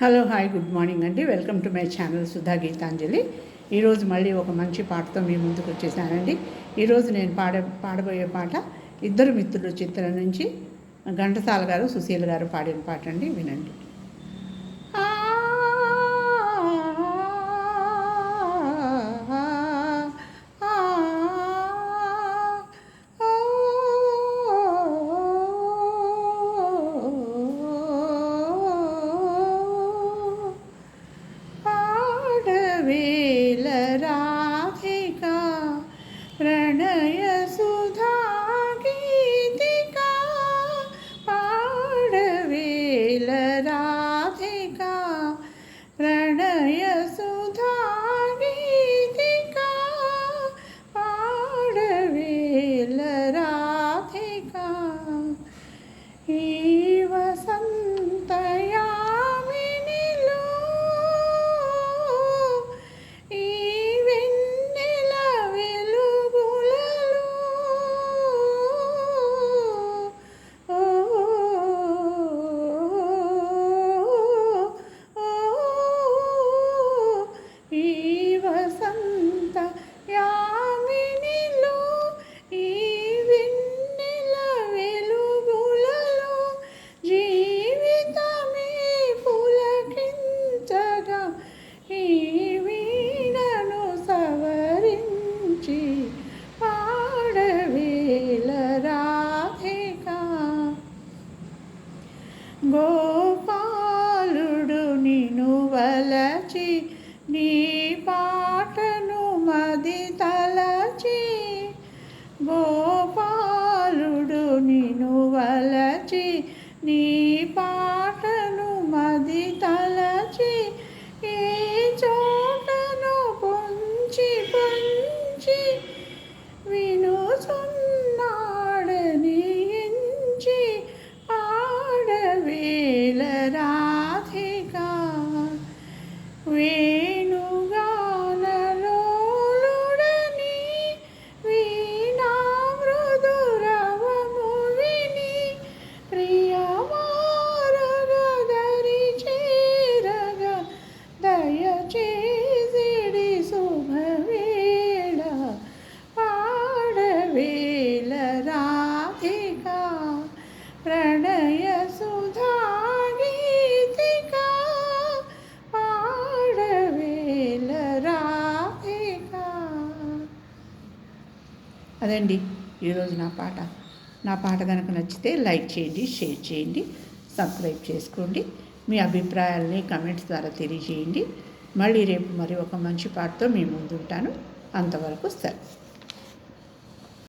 Hello hi good morning అండి. Welcome to my channel Sudha Geetanjali ఈరోజు మళ్ళీ ఒక మంచి పాటతో మీ ముందుకు వచ్చేసానండి. ఈరోజు నేను పాడ పాడబోయే పాట ఇద్దరు మిత్రులు చిత్రం నుంచి ఘంటసాల గారు సుశీల్ గారు పాడిన పాట అండి వినండి. నీ పాటను మది తలచి గోపాలుడు నిను వలచి నీ పాటను మది తలచి ఏ చోటను పొంచి పొంచి వినుచున్నాడని ఎంచి ఆడవేల రాధిక. వే అదండి. ఈరోజు నా పాట. నా పాట కనుక నచ్చితే లైక్ చేయండి షేర్ చేయండి సబ్స్క్రైబ్ చేసుకోండి. మీ అభిప్రాయాల్ని కమెంట్స్ ద్వారా తెలియజేయండి. మళ్ళీ రేపు మరి ఒక మంచి పాటతో మీ ముందు ఉంటాను అంతవరకు సెలవు